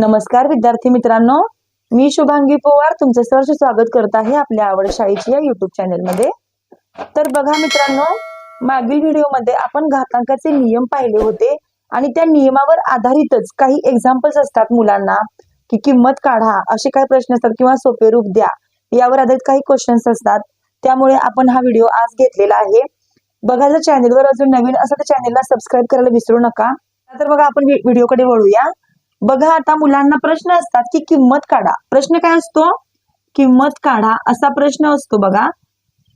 नमस्कार विद्यार्थी मित्रांनो. मी शुभांगी पोवार तुमचं सहर्ष स्वागत करत आहे आपल्या आवड शाळेची या युट्यूब चॅनलमध्ये तर बघा मित्रांनो मागील व्हिडिओमध्ये आपण घातांकाचे नियम पाहिले होते आणि त्या नियमावर आधारितच काही एक्झाम्पल्स असतात मुलांना की किंमत काढा असे काही प्रश्न असतात किंवा सोपे रूप द्या यावर आधारित काही क्वेश्चन्स असतात. त्यामुळे आपण हा व्हिडिओ आज घेतलेला आहे. बघा जर चॅनेलवर अजून नवीन असं तर चॅनेलला सबस्क्राईब करायला विसरू नका. तर बघा आपण व्हिडिओकडे वळूया. बघा आता मुलांना प्रश्न असतात की किंमत काढा. प्रश्न काय असतो? किंमत काढा असा प्रश्न असतो बघा.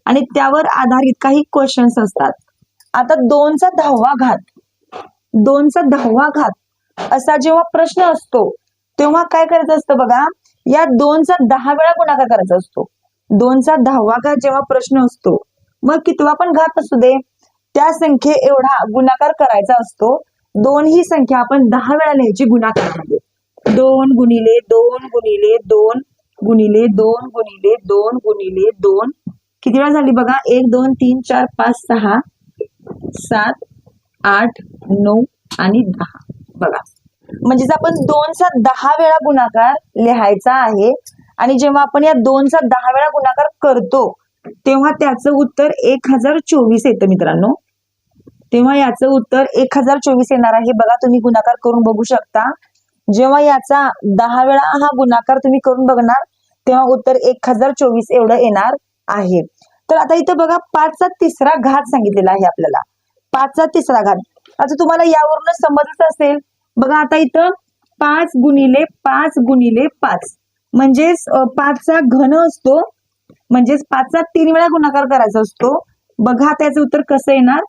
आणि त्यावर आधारित काही क्वेश्चन्स असतात. आता दोनचा दहावा घात. दोनचा दहावा घात असा जेव्हा प्रश्न असतो तेव्हा काय करायचं असतं बघा? या दोनचा दहा वेळा गुणाकार करायचा असतो. दोनचा दहावा घात जेव्हा प्रश्न असतो मग कितवा पण घात असू दे त्या संख्ये एवढा गुणाकार करायचा असतो. दोन ही संख्या आपण दहा वेळा लिहायची गुणाकारामध्ये दोन गुणिले दोन गुणिले दोन गुणिले दोन गुणिले दोन गुणिले दोन. किती वेळा झाली बघा? एक दोन तीन चार पाच सहा सात आठ नऊ आणि दहा. बघा. म्हणजेच आपण दोनचा दहा वेळा गुणाकार लिहायचा आहे. आणि जेव्हा आपण या दोनचा दहा वेळा गुणाकार करतो तेव्हा त्याचं उत्तर एक हजार चोवीस येतं मित्रांनो. तेव्हा याचं उत्तर एक हजार चोवीस येणार आहे. बघा तुम्ही गुणाकार करून बघू शकता. जेव्हा याचा दहा वेळा हा गुणाकार तुम्ही करून बघणार तेव्हा उत्तर एक हजार चोवीस एवढं येणार आहे. तर आता इथं बघा पाचचा तिसरा घात सांगितलेला आहे आपल्याला. पाचचा तिसरा घात. आता तुम्हाला यावरूनच समजत असेल. बघा आता इथं पाच गुणिले पाच गुणिले पाच. म्हणजेच पाचचा घन असतो. म्हणजेच पाचचा तीन वेळा गुणाकार करायचा असतो. बघा त्याचं उत्तर कसं येणार?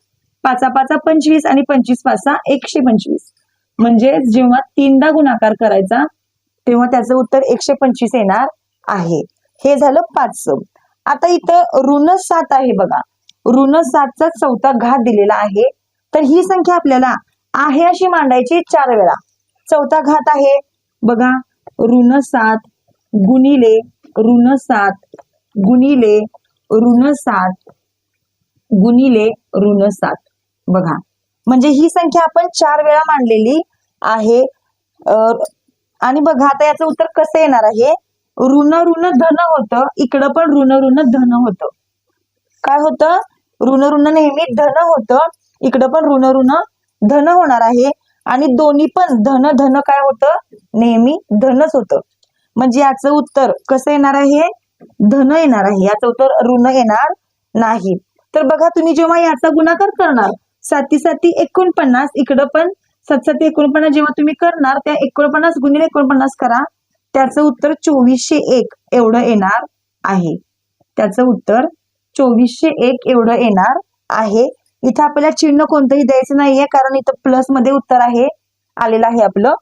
पाचा पाचा पंचवीस आणि पंचवीस पाचा एकशे पंचवीस. म्हणजे जेव्हा तीनदा गुणाकार करायचा तेव्हा त्याचं उत्तर एकशे पंचवीस येणार आहे. हे झालं पाचचं. आता इथं ऋण सात आहे बघा. ऋण सातचा चौथा घात दिलेला आहे. तर ही संख्या आपल्याला आहे अशी मांडायची चार वेळा. चौथा घात आहे. बघा ऋण सात गुणिले ऋण सात गुणिले ऋण सात गुणिले ऋण सात. बघा. म्हणजे ही संख्या आपण चार वेळा मांडलेली आहे. आणि बघा आता याचं उत्तर कसं येणार आहे? ऋण ऋण धन होतं. इकडं पण ऋण ऋण धन होतं. काय होतं? ऋण ऋण नेहमी धन होतं. इकडं पण ऋण ऋण धन होणार आहे. आणि दोन्ही पण धन धन काय होतं? नेहमी धनच होतं. म्हणजे याचं उत्तर कसं येणार आहे? धन येणार आहे. याचं उत्तर ऋण येणार नाही. तर बघा तुम्ही जेव्हा याचा गुणाकार करणार साती साती एकोणपन्नास इकडं पण सात साती एकोणपन्नास जेव्हा तुम्ही करणार त्या एकोणपन्नास गुणिले एकोणपन्नास करा. त्याचं उत्तर चोवीसशे एक एवढं येणार आहे. त्याचं उत्तर चोवीसशे एक एवढं येणार आहे. इथं आपल्याला चिन्ह कोणतंही द्यायचं नाहीये कारण इथं प्लसमध्ये उत्तर आहे आलेलं आहे आपलं.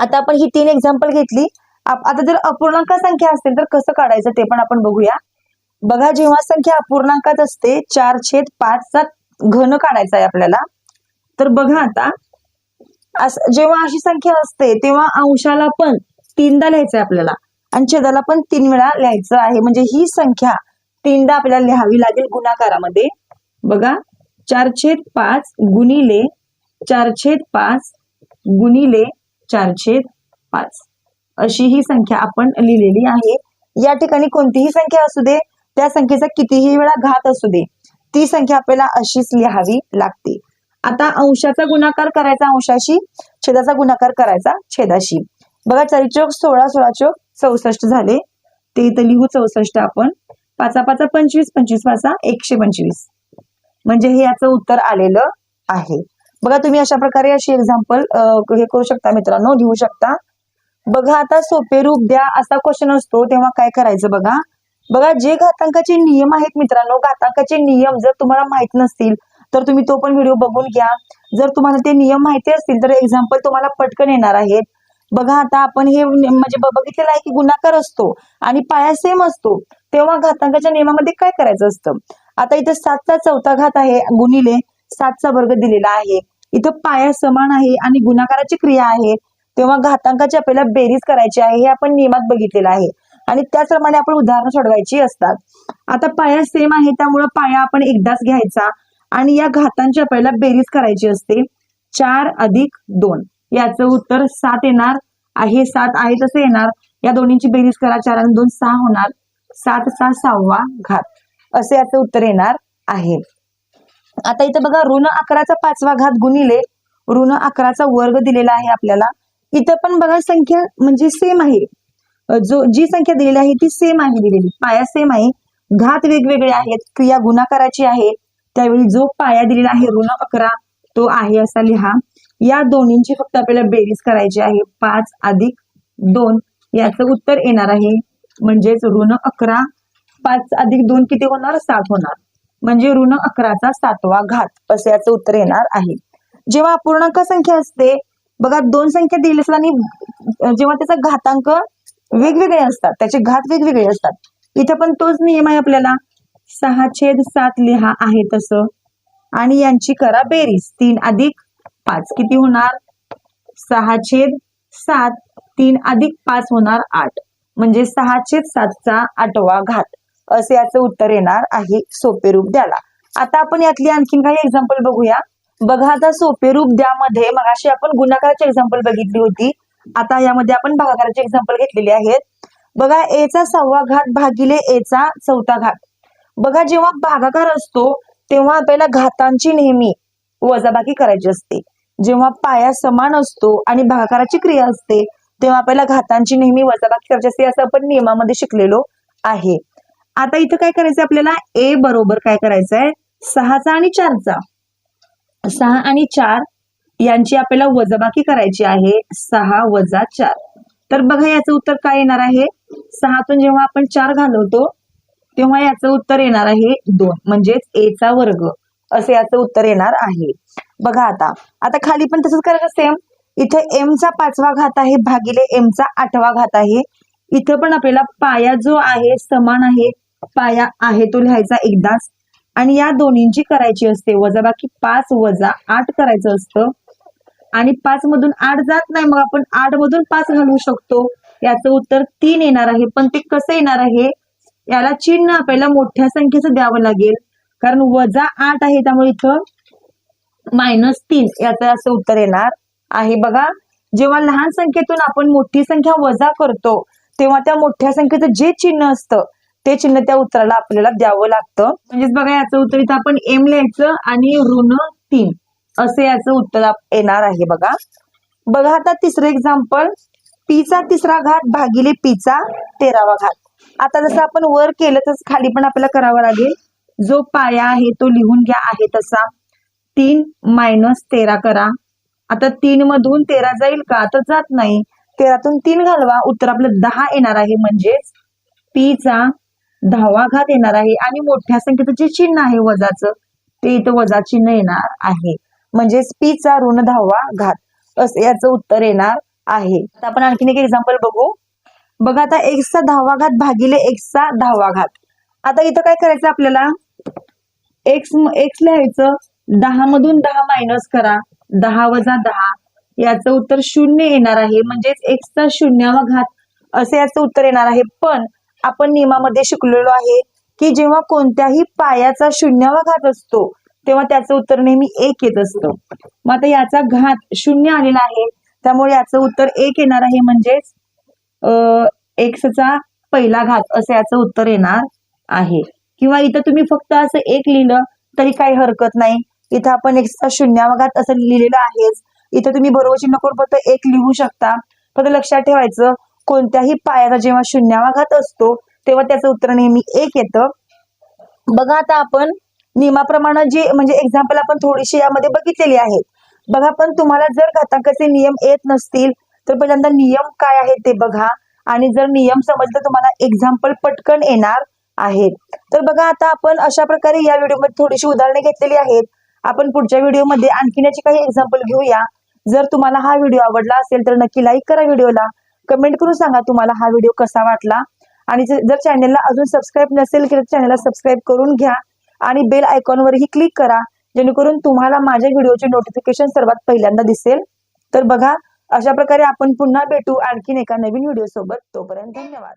आता आपण ही तीन एक्झाम्पल घेतली. आता जर अपूर्णांक संख्या असेल तर कसं काढायचं ते पण आपण बघूया. बघा जेव्हा संख्या अपूर्णांकात असते चार छेद पाच सात घन काढायचा आहे आपल्याला. तर बघा आता जेव्हा अशी संख्या असते तेव्हा अंशाला पण तीनदा लिहायचं आहे आपल्याला. आणि छेदाला पण तीन वेळा लिहायचं आहे. म्हणजे ही संख्या तीनदा आपल्याला लिहावी लागेल गुणाकारामध्ये. बघा चार छेद पाच गुणिले चार छेद पाच गुणिले चार छेद पाच. अशी ही संख्या आपण लिहिलेली आहे. या ठिकाणी कोणतीही संख्या असू दे त्या संख्येचा कितीही वेळा घात असू दे. ती संख्या आपल्याला अशीच लिहावी लागते. आता अंशाचा गुणाकार करायचा अंशाशी छेदाचा गुणाकार करायचा छेदाशी. बघा चारी चौक सोळा सोळा चोक चौसष्ट झाले. ते इथं लिहू चौसष्ट आपण. पाचा पाचा पंचवीस पंचवीस पाचा एकशे पंचवीस. म्हणजे हे याचं उत्तर आलेलं आहे. बघा तुम्ही अशा प्रकारे अशी एक्झाम्पल हे करू शकता मित्रांनो लिहू शकता. बघा आता सोपे रूप द्या असा क्वेश्चन असतो तेव्हा काय करायचं बघा? बघा जे घातांकाचे नियम आहेत मित्रांनो घातांकाचे नियम जर तुम्हाला माहीत नसतील तर तुम्ही तो पण व्हिडिओ बघून घ्या. जर तुम्हाला ते नियम माहिती असतील तर एक्झाम्पल तुम्हाला पटकन येणार आहेत. बघा आता आपण हे म्हणजे ब- बघितलेलं आहे की गुणाकार असतो आणि पाया सेम असतो. तेव्हा घातांकाच्या नियमामध्ये काय करायचं असतं? आता इथं सातचा चौथा घात आहे गुणिले सातचा वर्ग दिलेला आहे. इथं पाया समान आहे आणि गुणाकाराची क्रिया आहे. तेव्हा घातांकाची आपल्याला बेरीज करायची आहे हे आपण नियमात बघितलेलं आहे. आणि त्याचप्रमाणे आपण उदाहरणं सोडवायची असतात. आता पाया सेम आहे त्यामुळं पाया आपण एकदाच घ्यायचा आणि या घातांची आपल्याला बेरीज करायची असते. चार अधिक दोन. याचं उत्तर सात येणार आहे. सात आहे तसं येणार. या दोन्हींची बेरीज करा. चार आणि दोन सहा होणार. सात सहा सहावा घात. असे याचं उत्तर येणार आहे. आता इथं बघा ऋण अकराचा पाचवा घात गुणिले ऋण अकराचा वर्ग दिलेला आहे आपल्याला. इथं पण बघा संख्या म्हणजे सेम आहे. जो जी संख्या दिलेली आहे ती सेम आहे दिलेली. पाया सेम आहे. घात वेगवेगळे आहेत. क्रिया गुणाकाराची आहे. त्यावेळी जो पाया दिलेला आहे ऋण अकरा तो आहे असा लिहा. या दोन्हींची फक्त आपल्याला बेरीज करायची आहे. पाच अधिक दोन याचं उत्तर येणार आहे. म्हणजेच ऋण अकरा पाच अधिक दोन किती होणार? सात होणार. म्हणजे ऋण अकराचा सातवा घात असं याचं उत्तर येणार आहे. जेव्हा अपूर्णांक संख्या असते बघा दोन संख्या दिली असतात आणि जेव्हा त्याचा घातांक वेगवेगळे असतात. त्याचे घात वेगवेगळे असतात. इथं पण तोच नियम आहे आपल्याला. सहा छेद सात लिहा आहे तसं. आणि यांची करा बेरीज. तीन अधिक पाच. किती होणार? सहा छेद सात. तीन अधिक पाच होणार आठ. म्हणजे सहा छेद सातचा आठवा घात. असे याचं उत्तर येणार आहे. सोपे रूप द्याला आता आपण यातली आणखीन काही एक्झाम्पल बघूया. बघा आता सोपे रूप द्यामध्ये मगाशी आपण गुणाकाराची एक्झाम्पल बघितली होती. आता यामध्ये आपण भागाकाराची एक्झाम्पल घेतलेली आहेत. बघा एचा सहावा घात भागिले एचा चौथा घात. बघा जेव्हा भागाकार असतो तेव्हा आपल्याला घातांची नेहमी वजाबाकी करायची असते. जेव्हा पाया समान असतो आणि भागाकाराची क्रिया असते तेव्हा आपल्याला घातांची नेहमी वजाबाकी करायची असते असं आपण नियमामध्ये शिकलेलो आहे. आता इथं काय करायचं आपल्याला? ए बरोबर काय करायचं आहे सहाचा आणि चारचा. सहा आणि चार यांची आपल्याला वजाबाकी करायची आहे सहा वजा चार. तर बघा याचं उत्तर काय येणार आहे? सहातून जेव्हा आपण चार घालवतो तेव्हा याचं उत्तर येणार आहे दोन म्हणजेच ए चा वर्ग. असं याचं उत्तर येणार आहे. बघा आता. आता खाली पण तसंच करायचं सेम. इथे एम चा पाचवा घात आहे भागिले एम चा आठवा घात आहे. इथं पण आपल्याला पाया जो आहे समान आहे. पाया आहे तो लिहायचा एकदाच. आणि या दोन्हींची करायची असते. वजाबाकी पाच वजा आठ करायचं असतं. आणि पाच मधून आठ जात नाही. मग आपण आठ मधून पाच घालवू शकतो. याचं उत्तर तीन येणार आहे. पण ते कसं येणार आहे? याला चिन्ह आपल्याला मोठ्या संख्येचं द्यावं लागेल. कारण वजा आठ आहे त्यामुळे इथं मायनस तीन. याचं असं उत्तर येणार आहे. बघा जेव्हा लहान संख्येतून आपण मोठी संख्या वजा करतो तेव्हा त्या मोठ्या संख्येचं जे चिन्ह असतं ते चिन्ह त्या उत्तराला आपल्याला द्यावं लागतं. म्हणजेच बघा याचं उत्तर इथं आपण एम लिहायचं आणि ऋण तीन. असे याचं उत्तर येणार आहे बघा. बघा आता तिसरं एक्झाम्पल पीचा तिसरा घात भागिले पीचा तेरावा घात. आता जसं आपण वर केलं तसं खाली पण आपल्याला करावं लागेल. जो पाया आहे तो लिहून घ्या आहे तसा. तीन मायनस तेरा करा. आता तीन मधून तेरा जाईल का? तर जात नाही. तेरातून तीन घालवा. उत्तर आपलं दहा येणार आहे. म्हणजेच पीचा दहावा घात येणार आहे. आणि मोठ्या संख्येचं जे चिन्ह आहे वजाचं ते इथं वजा चिन्ह येणार आहे. म्हणजेच पीचा ऋण दहावा घात. असं याचं उत्तर येणार आहे. आता आपण आणखीन एक एक्झाम्पल बघू. बघा आता एक्सचा दहावा घात भागिले एक्सचा दहावा घात. आता इथं काय करायचं आपल्याला? एक्स एक्स लिहायचं. दहा मधून दहा मायनस करा. दहा वजा दहा. याचं उत्तर शून्य येणार आहे. म्हणजेच एक्सचा शून्यावा घात. असं याचं उत्तर येणार आहे. पण आपण नियमामध्ये शिकलेलो आहे की जेव्हा कोणत्याही पायाचा शून्यावा घात असतो तेव्हा त्याचं उत्तर नेहमी एक येत असतं. मग आता याचा घात शून्य आलेला आहे. त्यामुळे याचं उत्तर एक येणार आहे म्हणजेच एक्सचा पहिला घात असं याचं उत्तर येणार आहे. किंवा इथं तुम्ही फक्त असं एक लिहिलं तरी काही हरकत नाही. इथं आपण एक्सचा शून्यावाघात असं लिहिलेलं आहेच. इथं तुम्ही बरोबर चिन्ह करून फक्त एक लिहू शकता. फक्त लक्षात ठेवायचं कोणत्याही पायाचा जेव्हा शून्यावाघात असतो तेव्हा त्याचं उत्तर नेहमी एक येतं. बघा आता आपण नियमाप्रमाणे जे म्हणजे एक्झाम्पल आपण थोडीशी यामध्ये बघितलेली आहेत. बघा पण तुम्हाला जर घातांकाचे नियम येत नसतील तर पहिल्यांदा नियम काय आहेत ते बघा. आणि जर नियम समजलं तुम्हाला एक्झाम्पल पटकन येणार आहे तर बघा आता आपण अशा प्रकारे या व्हिडिओमध्ये थोडीशी उदाहरणे घेतलेली आहेत. आपण पुढच्या व्हिडिओमध्ये आणखीन याची काही एक्झाम्पल घेऊया. जर तुम्हाला हा व्हिडिओ आवडला असेल तर नक्की लाईक करा व्हिडिओला. कमेंट करून सांगा तुम्हाला हा व्हिडिओ कसा वाटला. आणि जर चॅनलला अजून सबस्क्राईब नसेल तर चॅनलला सबस्क्राईब करून घ्या. आणि बेल आयकॉनवरही क्लिक करा. जेणेकरून तुम्हाला माझ्या व्हिडिओचे नोटिफिकेशन सर्वात पहिल्यांदा दिसेल. तर बघा अशा प्रकारे आपण पुन्हा भेटू आणखीन एका नवीन व्हिडिओ सोबत. तोपर्यंत धन्यवाद.